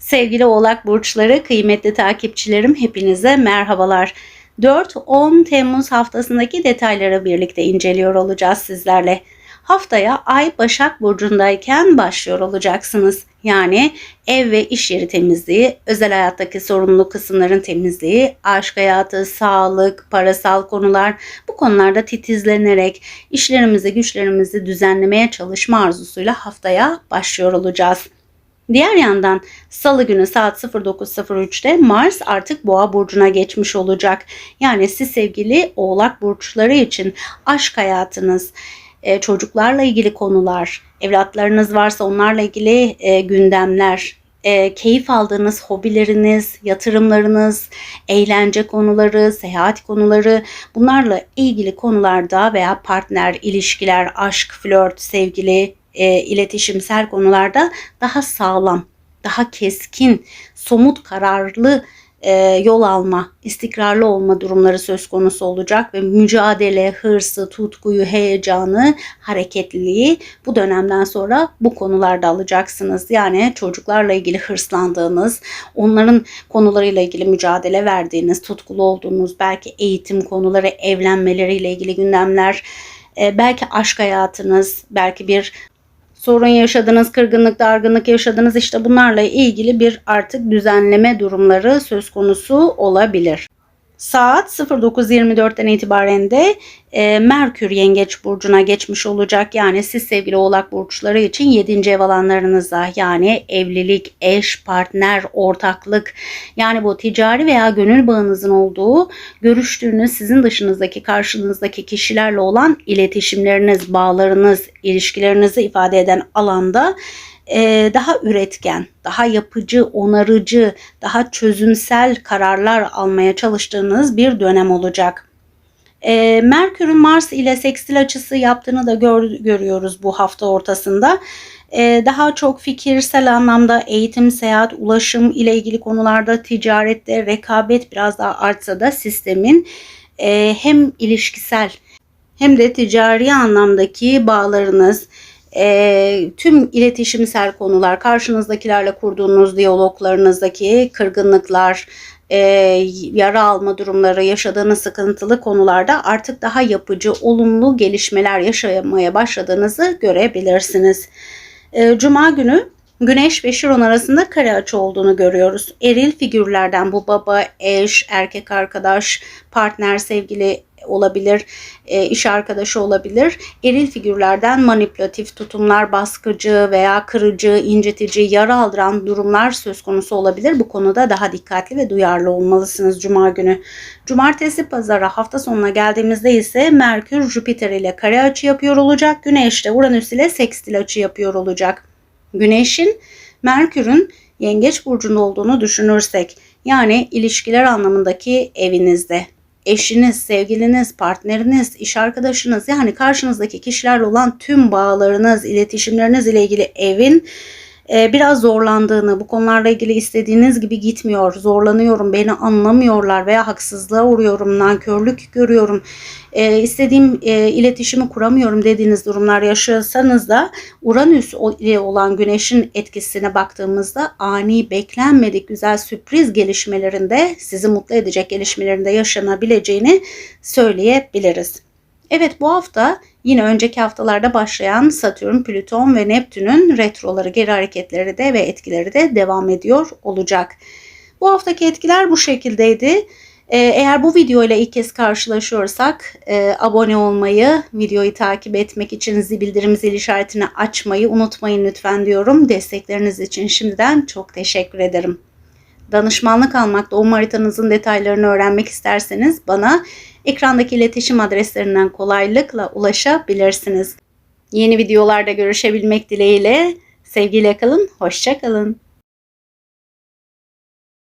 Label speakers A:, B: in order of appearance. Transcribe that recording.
A: Sevgili Oğlak Burçları, kıymetli takipçilerim hepinize merhabalar. 4-10 Temmuz haftasındaki detayları birlikte inceliyor olacağız sizlerle. Haftaya Ay Başak Burcu'ndayken başlıyor olacaksınız. Yani ev ve iş yeri temizliği, özel hayattaki sorumlu kısımların temizliği, aşk hayatı, sağlık, parasal konular bu konularda titizlenerek işlerimizi, güçlerimizi düzenlemeye çalışma arzusuyla haftaya başlıyor olacağız. Diğer yandan salı günü saat 09.03'te Mars artık boğa burcuna geçmiş olacak. Yani siz sevgili oğlak burçları için aşk hayatınız, e, çocuklarla ilgili konular, evlatlarınız varsa onlarla ilgili e, gündemler, e, keyif aldığınız hobileriniz, yatırımlarınız, eğlence konuları, seyahat konuları bunlarla ilgili konularda veya partner, ilişkiler, aşk, flört, sevgili, e, iletişimsel konularda daha sağlam, daha keskin, somut kararlı e, yol alma, istikrarlı olma durumları söz konusu olacak ve mücadele, hırsı, tutkuyu, heyecanı, hareketliliği bu dönemden sonra bu konularda alacaksınız. Yani çocuklarla ilgili hırslandığınız, onların konularıyla ilgili mücadele verdiğiniz, tutkulu olduğunuz, belki eğitim konuları, evlenmeleriyle ilgili gündemler, e, belki aşk hayatınız, belki bir sorun yaşadınız, kırgınlık, dargınlık yaşadınız işte bunlarla ilgili bir artık düzenleme durumları söz konusu olabilir. Saat 09.24'ten itibaren de e, Merkür Yengeç Burcu'na geçmiş olacak. Yani siz sevgili oğlak burçları için 7. ev alanlarınıza yani evlilik, eş, partner, ortaklık yani bu ticari veya gönül bağınızın olduğu görüştüğünüz sizin dışınızdaki karşınızdaki kişilerle olan iletişimleriniz, bağlarınız, ilişkilerinizi ifade eden alanda e, daha üretken, daha yapıcı, onarıcı, daha çözümsel kararlar almaya çalıştığınız bir dönem olacak. E, Merkür'ün Mars ile sekstil açısı yaptığını da gör, görüyoruz bu hafta ortasında. E, daha çok fikirsel anlamda eğitim, seyahat, ulaşım ile ilgili konularda ticarette rekabet biraz daha artsa da sistemin e, hem ilişkisel hem de ticari anlamdaki bağlarınız, e, tüm iletişimsel konular, karşınızdakilerle kurduğunuz diyaloglarınızdaki kırgınlıklar, e, yara alma durumları, yaşadığınız sıkıntılı konularda artık daha yapıcı, olumlu gelişmeler yaşamaya başladığınızı görebilirsiniz. E, Cuma günü Güneş ve Şiron arasında kare açı olduğunu görüyoruz. Eril figürlerden bu baba, eş, erkek arkadaş, partner, sevgili olabilir, e, iş arkadaşı olabilir. Eril figürlerden manipülatif tutumlar, baskıcı veya kırıcı, incitici, yara aldıran durumlar söz konusu olabilir. Bu konuda daha dikkatli ve duyarlı olmalısınız Cuma günü. Cumartesi pazara hafta sonuna geldiğimizde ise Merkür Jüpiter ile kare açı yapıyor olacak. Güneş de Uranüs ile sekstil açı yapıyor olacak. Güneşin Merkür'ün Yengeç burcunda olduğunu düşünürsek yani ilişkiler anlamındaki evinizde eşiniz, sevgiliniz, partneriniz, iş arkadaşınız yani karşınızdaki kişilerle olan tüm bağlarınız, iletişimleriniz ile ilgili evin biraz zorlandığını, bu konularla ilgili istediğiniz gibi gitmiyor, zorlanıyorum, beni anlamıyorlar veya haksızlığa uğruyorum, nankörlük görüyorum, e, istediğim e, iletişimi kuramıyorum dediğiniz durumlar yaşıyorsanız da Uranüs ile olan güneşin etkisine baktığımızda ani, beklenmedik güzel sürpriz gelişmelerinde, sizi mutlu edecek gelişmelerinde yaşanabileceğini söyleyebiliriz. Evet bu hafta yine önceki haftalarda başlayan Satürn, Plüton ve Neptün'ün retroları, geri hareketleri de ve etkileri de devam ediyor olacak. Bu haftaki etkiler bu şekildeydi. Ee, eğer bu video ile ilk kez karşılaşıyorsak e, abone olmayı, videoyu takip etmek için zil bildirim zil işaretini açmayı unutmayın lütfen diyorum. Destekleriniz için şimdiden çok teşekkür ederim. Danışmanlık almak, doğum haritanızın detaylarını öğrenmek isterseniz bana ekrandaki iletişim adreslerinden kolaylıkla ulaşabilirsiniz. Yeni videolarda görüşebilmek dileğiyle sevgiyle kalın, hoşça kalın.